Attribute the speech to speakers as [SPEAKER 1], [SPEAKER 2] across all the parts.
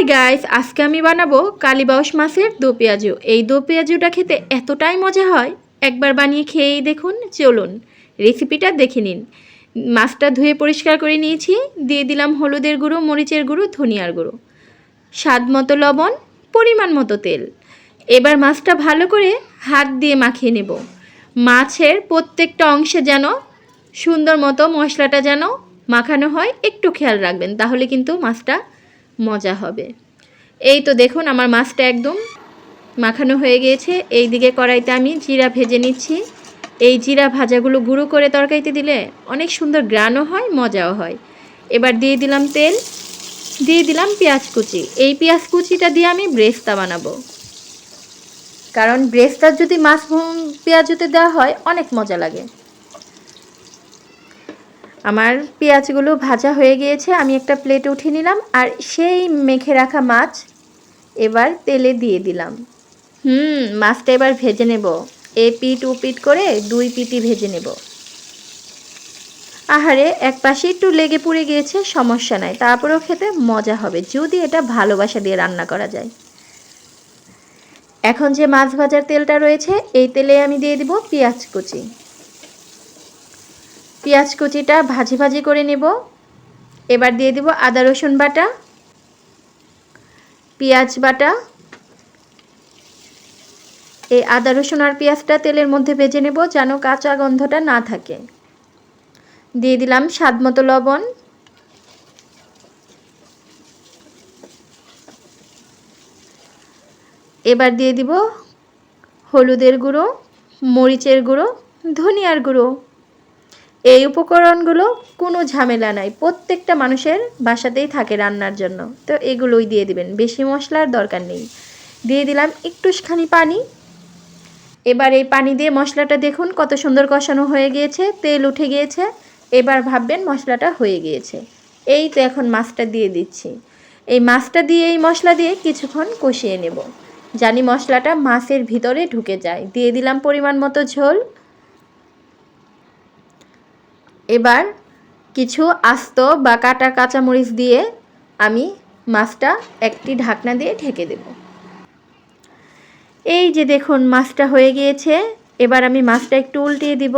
[SPEAKER 1] Hi guys, আজকে আমি বানাবো কালীবাউস মাছের দো পেঁয়াজু। এই দো পেঁয়াজুটা খেতে এতটাই মজা হয়, একবার বানিয়ে খেয়েই দেখুন, চলুন। রেসিপিটা দেখে নিন। মাছটা ধুয়ে পরিষ্কার করে নিয়েছি, দিয়ে দিলাম হলুদের গুঁড়ো, মরিচের গুঁড়ো, ধনিয়ার গুঁড়ো। স্বাদ মতো লবণ, পরিমাণ মতো তেল। এবার মাছটা ভালো করে হাত দিয়ে মাখিয়ে নেব। মাছের প্রত্যেকটা অংশে যেন সুন্দর মতো মশলাটা যেন মাখানো হয়, একটু খেয়াল রাখবেন, তাহলে কিন্তু মাছটা মজা হবে। এই তো দেখুন আমার মাছটা একদম মাখানো হয়ে গিয়েছে। এই দিকে কড়াইতে আমি জিরা ভেজে নিচ্ছি। এই জিরা ভাজাগুলো গুঁড়ো করে তরকারিতে দিলে অনেক সুন্দর গ্রানও হয়, মজাও হয়। এবার দিয়ে দিলাম তেল, দিয়ে দিলাম পেঁয়াজ কুচি। এই পেঁয়াজ কুচিটা দিয়ে আমি ব্রেস্তা বানাবো। কারণ ব্রেস্তার যদি মাছ পেঁয়াজুতে দেওয়া হয়, অনেক মজা লাগে। আমার পেঁয়াজগুলো ভাজা হয়ে গিয়েছে, আমি একটা প্লেট উঠিয়ে নিলাম, আর সেই মেখে রাখা মাছ এবার তেলে দিয়ে দিলাম। হুম, মাছটা এবার ভেজে নেব। এ পিট ও পিট করে দুই পিটি ভেজে নেব। আহারে, এক পাশে একটু লেগে পুড়ে গিয়েছে, সমস্যা নাই, তারপরেও খেতে মজা হবে, যদি এটা ভালোবাসা দিয়ে রান্না করা যায়। এখন যে মাছ ভাজার তেলটা রয়েছে, এই তেলে আমি দিয়ে দিব পেঁয়াজ কুচি। পেঁয়াজ কুচিটা ভাজি ভাজি করে নেব। এবার দিয়ে দিব আদা, রসুন বাটা, পেঁয়াজ বাটা। এই আদা, রসুন আর পেঁয়াজটা তেলের মধ্যে ভেজে নেব যেন কাঁচা গন্ধটা না থাকে। দিয়ে দিলাম স্বাদ মতো লবণ। এবার দিয়ে দিব হলুদের গুঁড়ো, মরিচের গুঁড়ো, ধনিয়ার গুঁড়ো। এই উপকরণগুলো কোনো ঝামেলা নাই। প্রত্যেকটা মানুষের বাসাতেই থাকে রান্নার জন্য। তো এগুলোই দিয়ে দিবেন। বেশি মশলার দরকার নেই। দিয়ে দিলাম একটুখানি পানি। এবার এই পানি দিয়ে মশলাটা দেখুন কত সুন্দর কষানো হয়ে গিয়েছে, তেল উঠে গিয়েছে। এবার ভাববেন মশলাটা হয়ে গিয়েছে। এই তো এখন মাছটা দিয়ে দিচ্ছি। এই মাছটা দিয়ে এই মশলা দিয়ে কিছুক্ষণ কষিয়ে নেব। জানি মশলাটা মাছের ভিতরে ঢুকে যায়। দিয়ে দিলাম পরিমাণ মতো ঝোল। এবার কিছু আস্ত বা কাটা কাঁচামরিচ দিয়ে আমি মাছটা একটি ঢাকনা দিয়ে ঢেকে দেব। এই যে দেখুন মাছটা হয়ে গিয়েছে, এবার আমি মাছটা একটু উল্টিয়ে দিব।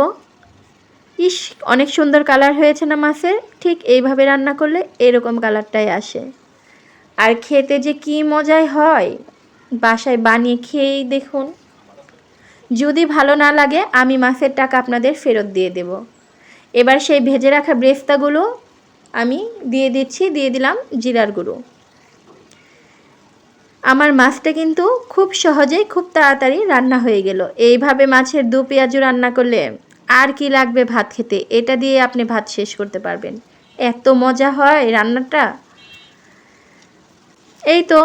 [SPEAKER 1] ইস, অনেক সুন্দর কালার হয়েছে না মাছের? ঠিক এইভাবে রান্না করলে এরকম কালারটাই আসে। আর খেতে যে কি মজাই হয়, বাসায় বানিয়ে খেয়েই দেখুন। যদি ভালো না লাগে, আমি মাছের টাকা আপনাদের ফেরত দিয়ে দেব। এবার সেই ভেজে রাখা ব্রেস্তাগুলো আমি দিয়ে দিচ্ছি, দিয়ে দিলাম জিরার গুঁড়ো। আমার মাছটা কিন্তু খুব সহজেই খুব তাড়াতাড়ি রান্না হয়ে গেল। এইভাবে মাছের দু পেঁয়াজু রান্না করলে আর কি লাগবে ভাত খেতে? এটা দিয়ে আপনি ভাত শেষ করতে পারবেন। এত মজা হয় রান্নাটা। এই তো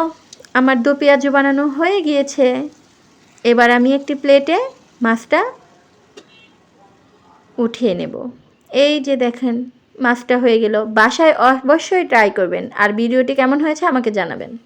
[SPEAKER 1] আমার দু পেঁয়াজু বানানো হয়ে গিয়েছে। এবার আমি একটি প্লেটে মাছটা উঠিয়ে নেব। এই যে দেখেন, মাছটা হয়ে গেল। বাসায় অবশ্যই ট্রাই করবেন। আর ভিডিওটি কেমন হয়েছে আমাকে জানাবেন।